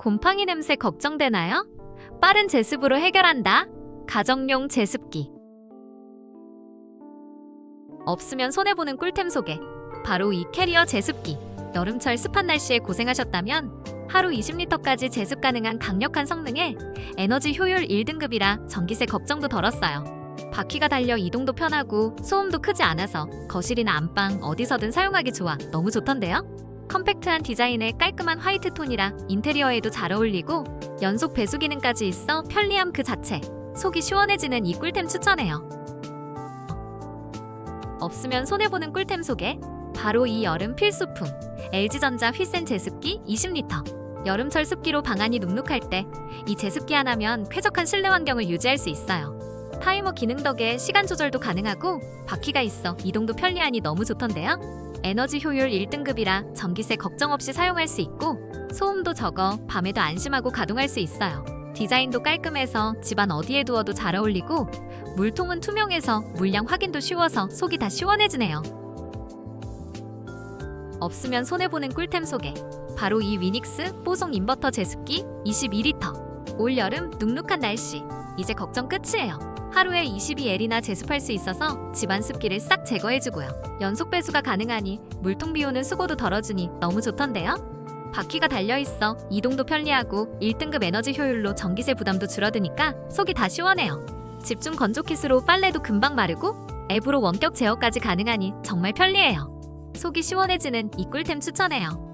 곰팡이 냄새 걱정되나요? 빠른 제습으로 해결한다. 가정용 제습기. 없으면 손해보는 꿀템 소개. 바로 이 캐리어 제습기. 여름철 습한 날씨에 고생하셨다면 하루 20리터까지 제습 가능한 강력한 성능에 에너지 효율 1등급이라 전기세 걱정도 덜었어요. 바퀴가 달려 이동도 편하고 소음도 크지 않아서 거실이나 안방 어디서든 사용하기 좋아 너무 좋던데요? 컴팩트한 디자인에 깔끔한 화이트 톤이라 인테리어에도 잘 어울리고 연속 배수 기능까지 있어 편리함 그 자체. 속이 시원해지는 이 꿀템 추천해요. 없으면 손해보는 꿀템 소개. 바로 이 여름 필수품. LG전자 휘센 제습기 20리터. 여름철 습기로 방안이 눅눅할 때 이 제습기 하나면 쾌적한 실내 환경을 유지할 수 있어요. 타이머 기능 덕에 시간 조절도 가능하고 바퀴가 있어 이동도 편리하니 너무 좋던데요. 에너지 효율 1등급이라 전기세 걱정 없이 사용할 수 있고 소음도 적어 밤에도 안심하고 가동할 수 있어요. 디자인도 깔끔해서 집안 어디에 두어도 잘 어울리고 물통은 투명해서 물량 확인도 쉬워서 속이 다 시원해지네요. 없으면 손해보는 꿀템 소개. 바로 이 위닉스 뽀송 인버터 제습기 22리터. 올 여름 눅눅한 날씨. 이제 걱정 끝이에요. 하루에 22L이나 제습할 수 있어서 집안 습기를 싹 제거해주고요. 연속 배수가 가능하니 물통 비우는 수고도 덜어주니 너무 좋던데요? 바퀴가 달려있어 이동도 편리하고 1등급 에너지 효율로 전기세 부담도 줄어드니까 속이 다 시원해요. 집중 건조 킷으로 빨래도 금방 마르고 앱으로 원격 제어까지 가능하니 정말 편리해요. 속이 시원해지는 이 꿀템 추천해요.